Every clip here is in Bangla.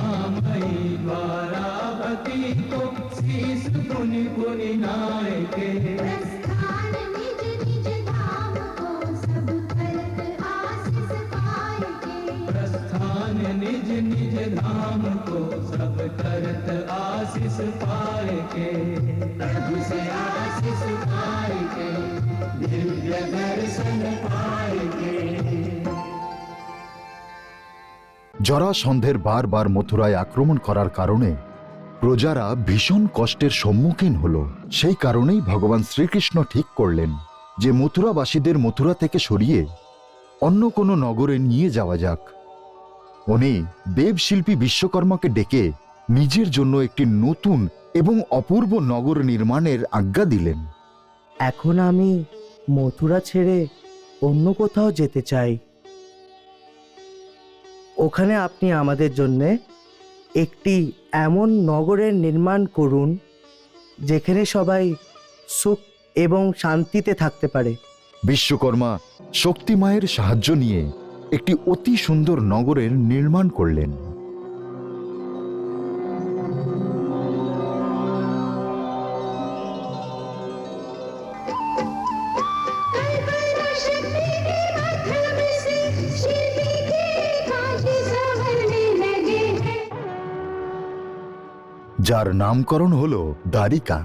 महामयी बारावती को शीश पुनि पुनि नायके निज निज धाम को सब करत आशीष पाए के। प्रभु से आशीष पाए के। दिव्य জরাসন্ধের বারবার মথুরায় আক্রমণ করার কারণে প্রজারা ভীষণ কষ্টের সম্মুখীন হল। সেই কারণেই ভগবান শ্রীকৃষ্ণ ঠিক করলেন যে মথুরাবাসীদের মথুরা থেকে সরিয়ে অন্য কোনো নগরে নিয়ে যাওয়া যাক। উনি দেবশিল্পী বিশ্বকর্মাকে ডেকে নিজের জন্য একটি নতুন এবং অপূর্ব নগর নির্মাণের আজ্ঞা দিলেন। এখন আমি মথুরা ছেড়ে অন্য কোথাও যেতে চাই। ওখানে আপনি আমাদের জন্যে একটি এমন নগরের নির্মাণ করুন, যেখানে সবাই সুখ এবং শান্তিতে থাকতে পারে। বিশ্বকর্মা শক্তিমায়ের সাহায্য নিয়ে একটি অতি সুন্দর নগরের নির্মাণ করলেন। যার নামকরণ হল দ্বারিকা।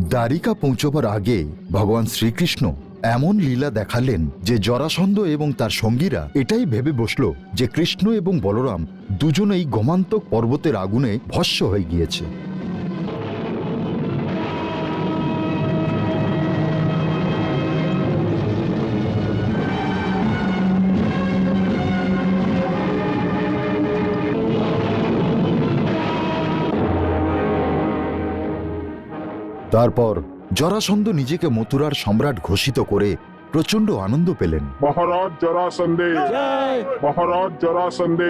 দ্বারিকা পৌঁছবার আগে ভগবান শ্রীকৃষ্ণ এমন লীলা দেখালেন যে জরাসন্ধ এবং তার সঙ্গীরা এটাই ভেবে বসল যে কৃষ্ণ এবং বলরাম দুজনেই গোমান্তক পর্বতের আগুনে ভস্য হয়ে গিয়েছে। তারপর জরাসন্ধ নিজেকে মথুরার সম্রাট ঘোষিত করে প্রচণ্ড আনন্দ পেলেন মহারাজ জরাসন্ধে মহারাজ জরাসন্ধে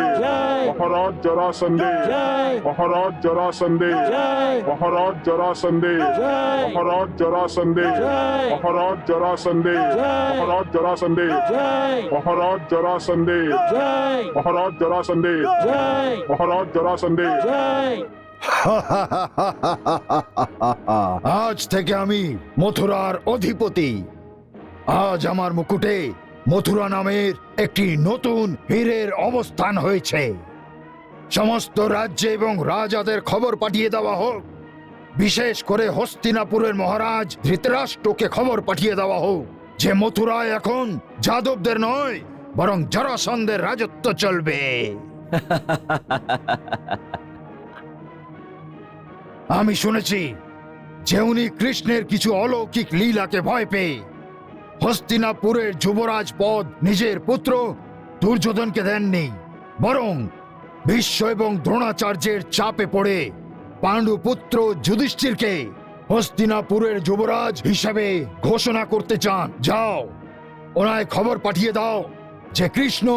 মহারাজ জরাসন্ধে মহারাজ জরাসন্ধে মহারাজ জরাসন্ধে মহারাজ জরাসন্ধে মহারাজ জরাসন্ধে মহারাজ জরাসন্ধে মহারাজ জরাসন্ধে মহারাজ জরাসন্ধে মহারাজ জরাসন্ধে আজ থেকে আমি মথুরার অধিপতি। আজ আমার মুকুটে মথুরা নামের একটি নতুন হীরের অবস্থান হয়েছে। সমস্ত রাজ্যে এবং রাজাদের খবর পাঠিয়ে দেওয়া হোক। বিশেষ করে হস্তিনাপুরের মহারাজ ধৃতরাষ্ট্রকে খবর পাঠিয়ে দেওয়া হোক। যে মথুরায় এখন যাদবদের নয়, বরং জরাসন্ধের রাজত্ব চলবে। আমি শুনেছি যে উনি কৃষ্ণের কিছু অলৌকিক লীলাকে ভয় পেয়ে হস্তিনাপুরের যুবরাজ পদ নিজের পুত্র দুর্যোধনকে দেননি, বরং বিশ্ব এবং দ্রোণাচার্যের চাপে পড়ে পাণ্ডু পুত্র যুধিষ্ঠিরকে হস্তিনাপুরের যুবরাজ হিসাবে ঘোষণা করতে চান। যাও, ওনায় খবর পাঠিয়ে দাও যে কৃষ্ণ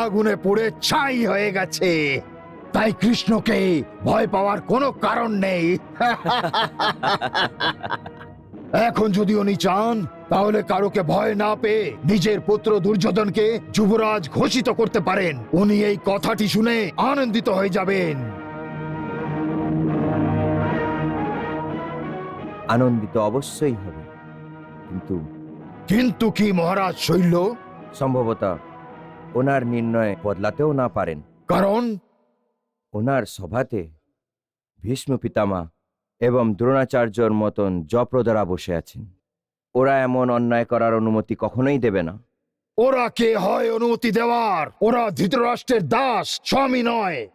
আগুনে পুড়ে ছাই হয়ে গেছে। তাই কৃষ্ণকে ভয় পাওয়ার কোনো কারণ নেই। এখন যদি উনি চান তাহলে কারোকে ভয় না পেয়ে নিজের পুত্র দুর্যোধনকে যুবরাজ ঘোষিত করতে পারেন। উনি এই কথাটি শুনে আনন্দিত হয়ে যাবেন। আনন্দিত অবশ্যই হবে। কিন্তু কিন্তু কি মহারাজ শৈল? সম্ভবত ওনার নির্ণয় বদলাতেও না পারেন। কারণ ওনার সভাতে ভীষ্ম পিতামা এবং দ্রোণাচার্যর মতন জপ্রদারা বসে আছেন। ওরা এমন অন্যায় করার অনুমতি কখনোই দেবে না। ওরা কে হয় অনুমতি দেওয়ার? ওরা ধৃতরাষ্ট্রের দাস, স্বামী নয়।